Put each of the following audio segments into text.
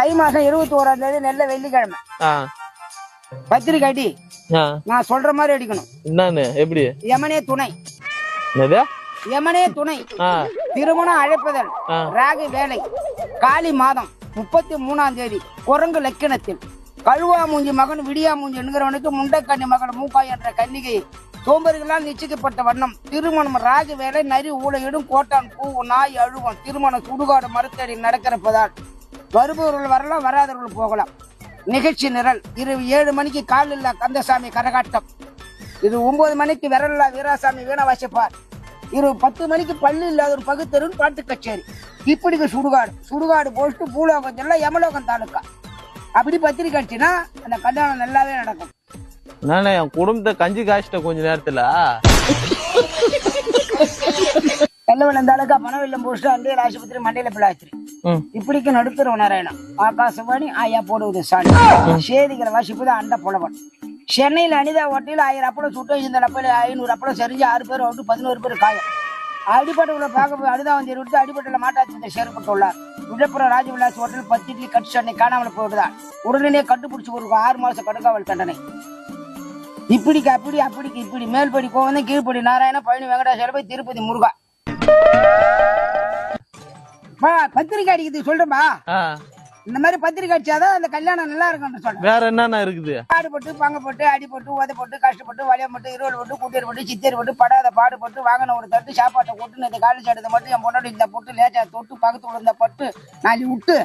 தை மாசம் இருபத்தி ஓராம் தேதி நெல்ல வெள்ளிக்கிழமை. பத்திரிக்கை அடி. நான் சொல்ற மாதிரி அடிக்கணும். என்னன்னு? எப்படி? யமனே துணை. யமனே துணை. திருமணம் அழைப்பதல் ஆ. ராகு வேலை. காலி மாதம் முப்பத்தி மூணாம் தேதி குரங்கு லக்கினத்தில். கழுவா மூஞ்சி மகன் விடியா மூஞ்சி என்கிறவனுக்கு முண்டக்கண்ணி மகன் மூக்காய் என்ற கன்னிகை சோம்பர்களால் நிச்சயிக்கப்பட்ட வண்ணம். திருமணம் ராகு வேலை நரி ஊழையிடும் கோட்டான் பூ நாய் அழுவம். திருமணம் சுடுகாடு மறுத்தடி நடக்கிறப்பதால். வருபவர்கள் வரலாம் வராதவர்கள் போகலாம். நிகழ்ச்சி நிரல். இரவு ஏழு மணிக்கு காலில்லா கந்தசாமி கரகாட்டம். இது ஒன்பது மணிக்கு விரல்லா வீராசாமி வீணா வாசிப்பார். இரவு பத்து மணிக்கு பள்ளி இல்லாத ஒரு பகுத்தரும் பாட்டு கச்சேரி. இப்படிக்கு சுடுகாடு. சுடுகாடு போட்டு பூலோகம் எல்லாம் யமலோகம் தாலுக்கா. அப்படி பத்திரிக்கை அடிச்சுன்னா அந்த கல்யாணம் நல்லாவே நடக்கும். நானே என் குடும்பத்தை கஞ்சி காய்ச்சிட்ட கொஞ்ச நேரத்துல. வெள்ளவெள்ளம் தாலுக்கா பணவெல்லம் போஸ்ட்டு அண்டியல் ஆஸ்பத்திரி மண்டையில பிள்ளாச்சிரி இப்படிக்கு நடுத்தர நாராயணன். ஆகாசவாணி ஆயா போடுவது சாணி. சேதிகளை வாசிப்பது அண்ட புலவன். சென்னையில் அனிதா ஓட்டையில் ஆயிரம் அப்பளம் சுட்டு இந்த அப்பல ஐநூறு அப்பளம் சரிஞ்சு ஆறு பேர் விட்டு பதினோரு பேர் காயம். அடிப்பட்டுள்ள பார்க்க அனிதா வந்து விட்டு அடிப்பட்டுள்ள மாட்டாச்சத்தை சேர்க்கப்பட்டுள்ளார் விழுப்புரம் ராஜவிலாஸ் ஹோட்டல் பத்து இட்லி கட்டு சென்னை காணாமல் போய்விடுதான். உடனே கண்டுபிடிச்சு ஒரு ஆறு மாசம் கடுங்காவல் தண்டனை. இப்படிக்கு அப்படி அப்படிக்கு இப்படி மேல்படி கோவந்தம் கீழ்ப்படி நாராயண பழனி வெங்கடாச்சல போய் திருப்பதி முருகா. பத்திரிக்கை அடிக்கிறது சொல்றேன்பா இந்த மாதிரி பத்திரிக்கை அடிச்சாதான் அந்த கல்யாணம் நல்லா இருக்கும்னு சொல்றேன். வேற என்னென்ன இருக்குது? பாடுபட்டு பங்கப்பட்டு அடிபட்டு உதைப்பட்டு கஷ்டப்பட்டு வலியப்பட்டு இருவல் போட்டு குட்டியர் போட்டு சித்தியர் போட்டு படாத பாடுபட்டு வாங்கின ஒரு தட்டு சாப்பாட்டை கொட்டு இந்த காலி சாட்டத்தை மட்டும் என் பொண்ணோட இந்த பொட்டு லேச்சா தொட்டு பக்கத்து விழுந்த பட்டு நாளை விட்டு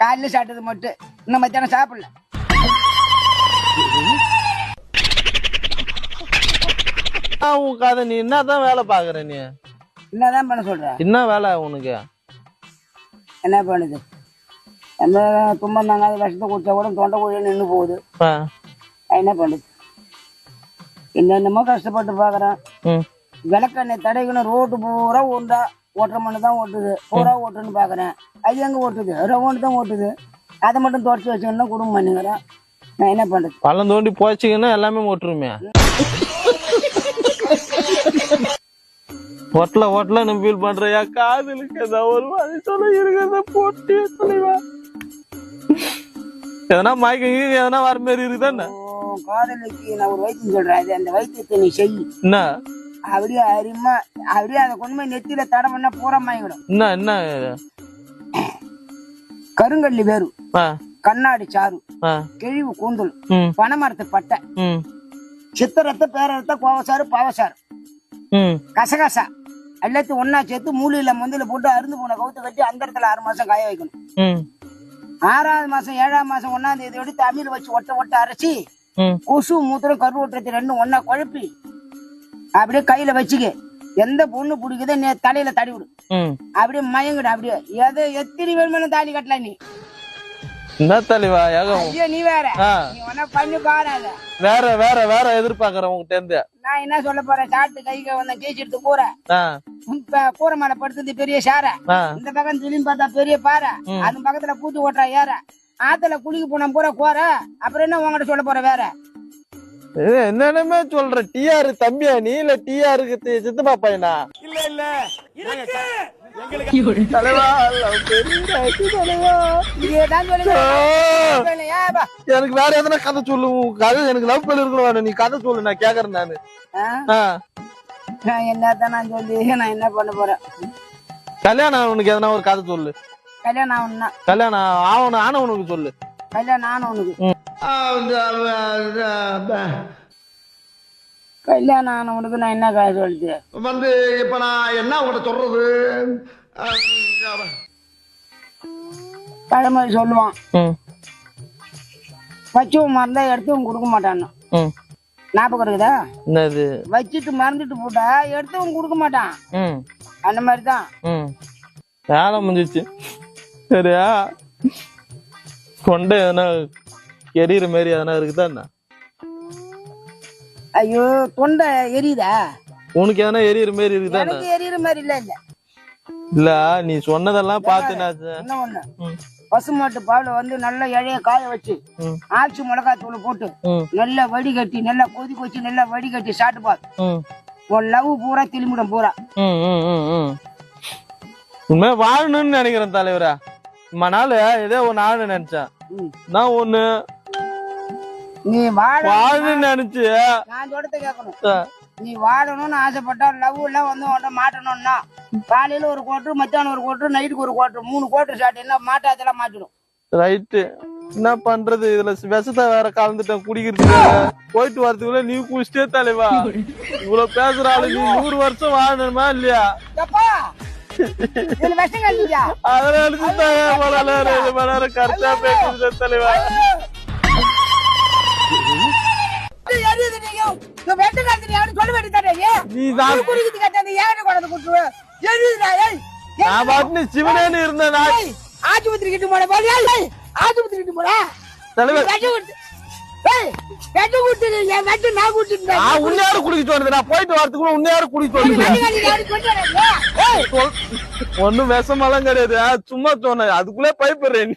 காலையில சாப்பிட்டது மட்டும். இன்னும் மத்தியானம் சாப்பிடல. ஆ, உன் கதை நீ என்னதான் வேலை பாக்குற நீ? என்னதான் பண்ண சொல்ற? என்ன வேலை உனக்கு? என்ன பண்ணுது? எந்த துன்பம் தாங்காத விஷத்தை குடிச்சா கூட தொண்டை குழியில் நின்று போகுது. என்ன பண்ணுது? என்னென்னமோ கஷ்டப்பட்டு பார்க்குறேன் ம். விளக்கெண்ணெய் தடைக்கணும் ரோட்டு பூரா ஓண்டா ஓட்டுற மண்ணு தான் ஓட்டுது. பூரா ஓட்டுன்னு பார்க்குறேன் அது எங்கே ஓட்டுது? ரவுண்டு தான் ஓட்டுது. அதை மட்டும் தொடச்சி வச்சுக்கணும் குடும்பம் பண்ணுங்கிறேன் நான் என்ன பண்ணுறது பள்ளம் தோண்டி போச்சுங்கன்னா எல்லாமே ஓட்டுருமே. ஒட்டல ஒட்டல நம்ம ஃபீல் பண்றியா? காதலுக்கு ஏதாவது ஒரு வழி சொல்ல இருக்கிறத போட்டு தலைவா எதனா மயக்கம் எதனா வர மாதிரி இருக்குதானே காதலிக்கு நான் ஒரு வைத்தியம் சொல்கிறேன் அது அந்த வைத்தியத்தை நீ செய். என்ன? அப்படியே அருமா அப்படியே அதை கொண்டு போய் நெத்தியில் தடம் பண்ணா பூரா மயங்கிடும். என்ன என்ன? கருங்கல்லி வேறு கண்ணாடி சாறு ஆ. கிழிவு கூந்தல் பனைமரத்து பட்டை சித்திரத்தை பேரத்தை கோவசாறு பாவசாறு. கசகசா. எல்லாத்தையும் ஒண்ணா சேர்த்து மூலியில மந்தில போட்டு அருந்து போன கவுத்து கட்டி அந்த இடத்துல ஆறு மாசம் காய வைக்கணும். ஆறாவது மாசம் ஏழாம் மாசம் ஒன்னாம் தேதி எடுத்து அமீர் வச்சு ஒட்ட ஒட்ட அரைச்சி கொசு மூத்திரம் கரு ஒட்டுறது ரெண்டும் ஒண்ணா குழப்பி அப்படியே கையில வச்சுக்க. எந்த பொண்ணு பிடிக்குதோ நீ தலையில தடி விடு அப்படியே மயங்கிடு அப்படியே எதை எத்தனை வேணுமென்னு தாலி கட்டலாம் நீ. என்ன தலைவா ஏகம் ஐயோ நீ வேற. நீ பண்ணி பாரு வேற வேற வேற எதிர்பார்க்கறேன் உங்ககிட்ட இருந்து. நான் என்ன சொல்ல போறேன்? சாப்பிட்டு கைக்கு வந்த கேச்சு எடுத்து கூரை கூரை மேல படுத்தது பெரிய சாரை இந்த பக்கம் திரும்பி பார்த்தா பெரிய பாறை. அது பக்கத்துல பூச்சி ஓட்டுறா ஏற. ஆத்துல குளிக்க போன பூரா கோர அப்புறம் என்ன உங்ககிட்ட சொல்ல போற வேற? என்னென்னமே சொல்ற. டிஆர் தம்பியா நீ? இல்ல டிஆருக்கு சித்தப்பா பையனா? இல்ல இல்ல. எனக்கு வேற எதனா கதை சொல்லு உன் கதை எனக்கு லவ் பண்ணி இருக்க வேணும் நீ கதை சொல்லு நான் கேக்குறேன் நானு? ஆ, நான் சொல்லி நான் என்ன பண்ண போறேன்? கல்யாணம் உனக்கு எதனா ஒரு கதை சொல்லு. கல்யாணம் ஆகணும்னா கல்யாணம் ஆவணும் ஆனவனுக்கு சொல்லு. கல்யாணம் ஆகணும் உனக்கு. கல்யாணம் ஆனவனுக்கு நான் என்ன காசு சொல்லுது வந்து இப்ப நான் என்ன உங்கள்கிட்ட சொல்றது? பழமொழி சொல்லுவான். ம். வச்சவன் மறந்தா எடுத்தவன் கொடுக்க மாட்டான்னு. ம். ஞாபகம் இருக்குதா? வச்சுட்டு மறந்துட்டு போட்டா எடுத்தவன் கொடுக்க மாட்டான். ம். அந்த மாதிரி தான் ம். வேலை முடிஞ்சிச்சு. சரியா? கொண்டை எதனா எரியிற மாதிரி எதனா இருக்குதா என்ன? ஐயோ தொண்டை எரியுதா? உனக்கு எதனா எரியிற மாதிரி இருக்குதா எனக்கு எரியுற மாதிரி இல்ல இல்ல. இல்ல நீ சொன்னதெல்லாம் பார்த்து என்ன ஒண்ணு? பசுமாட்டு பால் வந்து நல்லா இழைய காய வச்சு ஆச்சி மிளகாய் தூள் போட்டு நல்லா வடிகட்டி நல்லா கொதிக்க வச்சு நல்லா வடிகட்டி சாப்பிட்டு பார். ம். உன் லவ் பூரா திரும்பிடும் பூரா. ம் ம் ம் ம். உண்மையா வாழணும்னு நினைக்கிறேன் தலைவரா. ரொம்ப நாள் ஏதோ ஒண்ணு ஆடு நினைச்சேன். நான் ஒண்ணு நீ வாழ வாழன்னு நினைச்சு நான் சொல்றத கேட்கணும். நீ வாழணும்னு ஆசைப்பட்டா லவ் எல்லாம் வந்து உன்ட மாட்டணும்னா காலையில ஒரு கோட்டு மத்தியானம் ஒரு கோட்டு நைட்டுக்கு ஒரு கோட்டு மூணு கோட்டு ஷாட் என்ன மாட்டாதெல்லாம் மாட்டிடும். ரைட்டு என்ன பண்றது? இதுல விஷத்தை வேற கலந்துட்டேன் குடிக்கிறதுக்கு போயிட்டு வரதுக்குள்ள நீ குடிச்சிட்டே தலைவா. இவ்வளவு பேசுற ஆளு நீ நூறு வருஷம் வாழணுமா இல்லையா? நேரம் கரெக்டா பேசுறது தலைவா. சிவனேன்னு இருந்தேன்? ஆஸ்பத்திரி கிட்ட போட போறியா ஏய் ஆஸ்பத்திரி கிட்ட போடா தலைவர். ஒண்ணும் விஷமெல்லாம் கிடையாது. சும்மா சொன்னேன். அதுக்குள்ளே பயப்படுறேன்?